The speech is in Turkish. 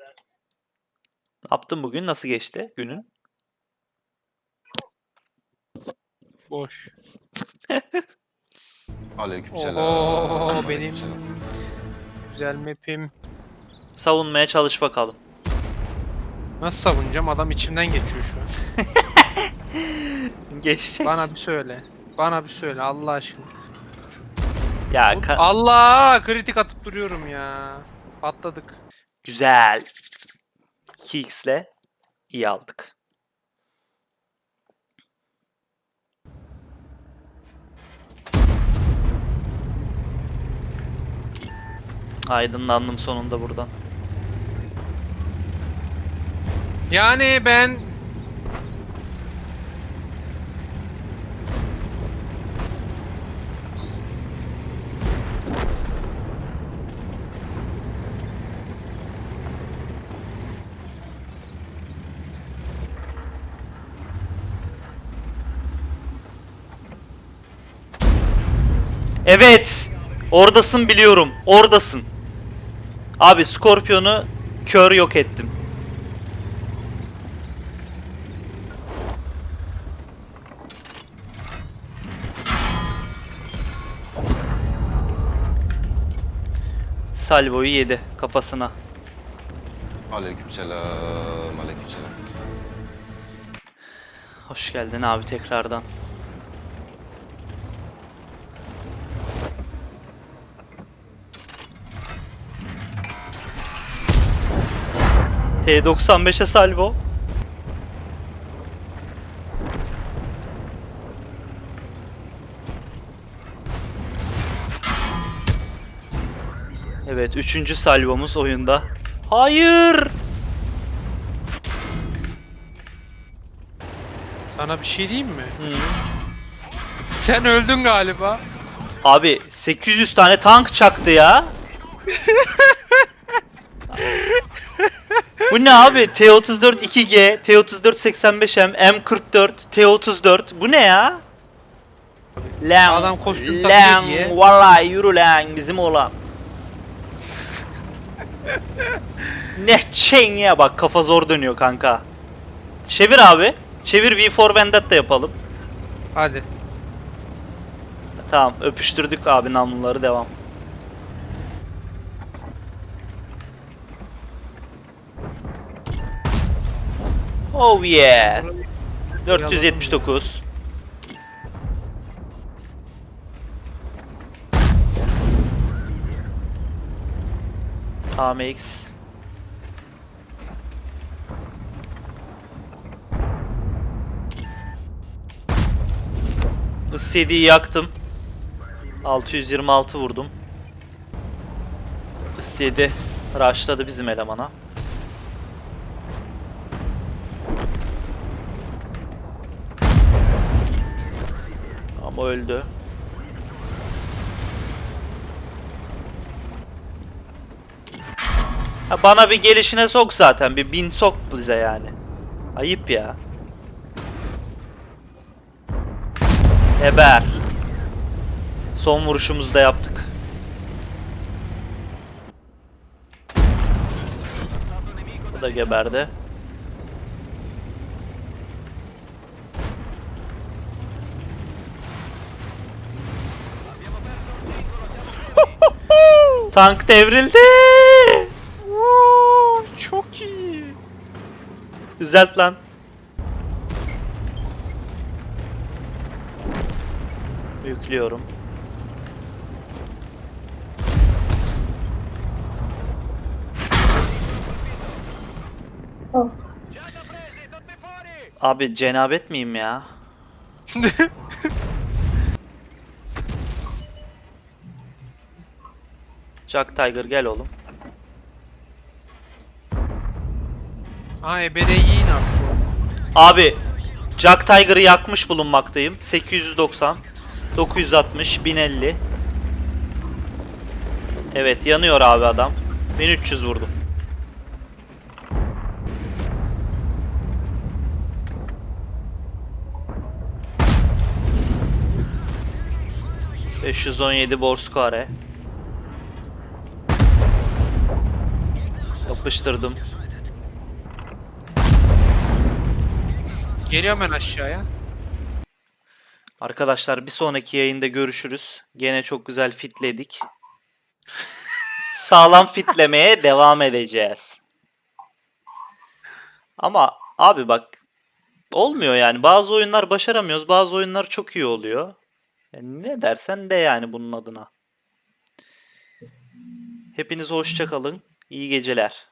Ne yaptın bugün? Nasıl geçti günün? Boş. Aleykümselam. Oho, benim- Aleykümselam. Güzel map'im. Savunmaya çalış bakalım. Nasıl savunacağım? Adam içimden geçiyor şu an. Geçecek. Bana bir söyle. Bana bir söyle Allah aşkına. Ya ka- Allah! Kritik atıp duruyorum ya. Patladık. Güzel. 2x'le iyi aldık. Aydınlandım sonunda buradan. Yani ben Evet. Oradasın biliyorum. Oradasın. Abi Scorpion'u kör yok ettim. Salvo'yu yedi kafasına. Aleykümselam. Aleykümselam. Hoş geldin abi tekrardan. T95'e salvo. Evet, üçüncü salvomuz oyunda. Hayır! sana bir şey diyeyim mi? Hı. Sen öldün galiba. Abi 800 tane tank çaktı ya. Bu ne abi? T34 2G, T34 85M, M44, T34. Bu ne ya? Lan, Adam kostüm lan, diye. Vallahi yürü lan bizim oğlan. ne çen ya bak kafa zor dönüyor kanka. Çevir abi. Çevir V4 Vendetta yapalım. Hadi. Tamam öpüştürdük abi namluları devam. Oh yeah. 479. AMX. Is-7'yi yaktım. 626 vurdum. Is-7 rushladı bizim elemana. Ama öldü. Ha, bana bir gelişine sok zaten. Bir bin sok bize yani. Ayıp ya. Eber. Son vuruşumuzu da yaptık. Bu da geberdi. Tank devrildi. Oo, çok iyi. Düzelt lan. Yüklüyorum. Abi cenabet miyim ya? Jack Tiger gel oğlum. Ha ebereyi yiyin artık. Abi Jack Tiger'ı yakmış bulunmaktayım. 890 960 1050 Evet yanıyor abi adam. 1300 vurdum. ...517 Borskare. Yapıştırdım. Geliyorum ben aşağıya. Arkadaşlar bir sonraki yayında görüşürüz. Gene çok güzel fitledik. Sağlam fitlemeye devam edeceğiz. Ama abi bak olmuyor yani. Bazı oyunlar başaramıyoruz. Bazı oyunlar çok iyi oluyor. Yani ne dersen de yani bunun adına. Hepinize hoşça kalın. İyi geceler.